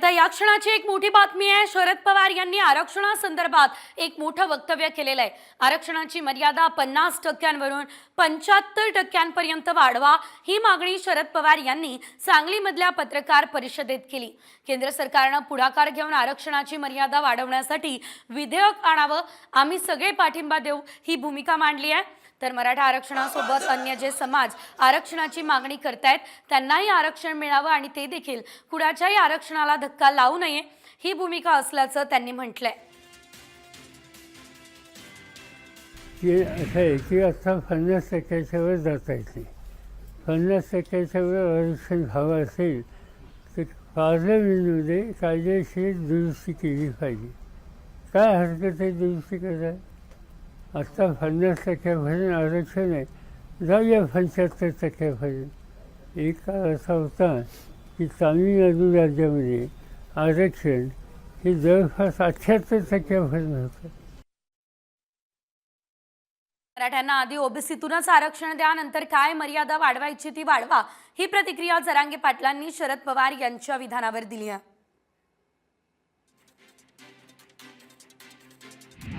आता या क्षणाची एक मोठी बातमी आहे. शरद पवार यांनी आरक्षणासंदर्भात एक मोठं वक्तव्य केलेलं आहे. आरक्षणाची मर्यादा पन्नास टक्क्यांवरून पंच्याहत्तर टक्क्यांपर्यंत वाढवा ही मागणी शरद पवार यांनी सांगलीमधल्या पत्रकार परिषदेत केली. केंद्र सरकारनं पुढाकार घेऊन आरक्षणाची मर्यादा वाढवण्यासाठी विधेयक आणावं. आम्ही सगळे पाठिंबा देऊ ही भूमिका मांडली आहे. तर मराठा आरक्षणासोबत अन्य जे समाज आरक्षणाची मागणी करतायत त्यांनाही आरक्षण मिळावं आणि ते देखील कुणाच्याही आरक्षणाला धक्का लावू नये ही भूमिका असल्याचं त्यांनी म्हटलंय. की असं आहे की आता पन्नास टक्क्याच्या वर जाता पन्नास टक्क्याच्या वर आरक्षण हवं असेल तर पार्लमेंटमध्ये कायदेशीर दुरुस्ती केली पाहिजे. काय हरकत आहे दुरुस्ती करायला आत्ता पन्नास भजन आरक्षण आहे. जाऊया पंच्याहत्तर भजन. एक काळ असा होता की तामिळनाडू राज्यामध्ये आरक्षण हे जवळपास अठ्ठ्याहत्तर भजन होतं. मराठ्यांना आधी ओबीसीतूनच आरक्षण द्या नंतर काय मर्यादा वाढवायची ती वाढवा ही प्रतिक्रिया जरांगे पाटलांनी शरद पवार यांच्या विधानावर दिली आहे.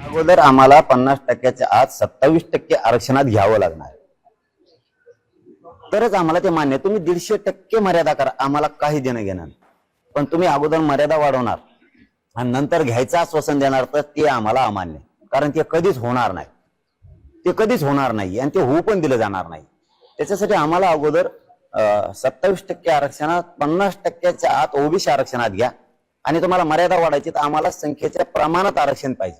अगोदर आम्हाला पन्नास टक्क्याच्या आत सत्तावीस टक्के आरक्षणात घ्यावं लागणार. तरच आम्हाला ते मान्य तुम्ही दीडशे टक्के मर्यादा करा. आम्हाला काही देणं घेणार नाही. पण तुम्ही अगोदर मर्यादा वाढवणार आणि नंतर घ्यायचं आश्वासन देणार तर ते आम्हाला अमान्य कारण ते कधीच होणार नाही. ते कधीच होणार नाही आणि ते होऊ पण दिलं जाणार नाही. त्याच्यासाठी आम्हाला अगोदर सत्तावीस टक्के आरक्षणात पन्नास टक्क्याच्या आत ओबीसी आरक्षणात घ्या. आणि तुम्हाला मर्यादा वाढायची तर आम्हाला संख्येच्या प्रमाणात आरक्षण पाहिजे.